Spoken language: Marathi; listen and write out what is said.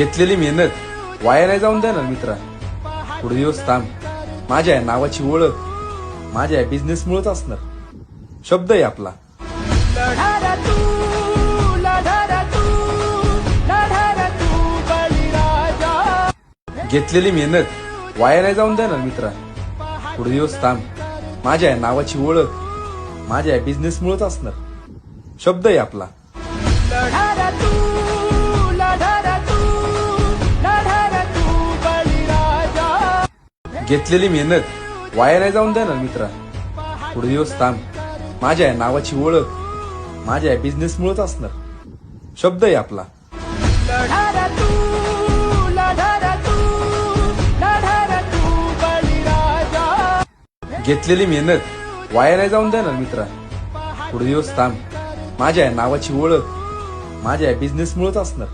घेतलेली मेहनत वाया नाही जाऊन देणार मित्रा. पुढे दिवस थांब. माझ्या या नावाची ओळख माझ्या बिझनेस मुळेच असणार. शब्द आहे आपला. घेतलेली मेहनत वाया नाही जाऊन देणार मित्रा. पुढे दिवस थांब. माझ्या या नावाची ओळख माझ्या बिझनेस मुळेच असणार. शब्द आहे आपला. घेतलेली मेहनत वाया नाही जाऊन देणार मित्रा. पुढे दिवस थांब. माझ्या नावाची ओळख माझ्या बिझनेस मुळेच असणार. शब्द आहे आपला. घेतलेली मेहनत वाया नाही जाऊन देणार मित्रा. पुढे दिवस थांब. माझ्या नावाची ओळख माझ्या बिझनेस मुळेच असणार.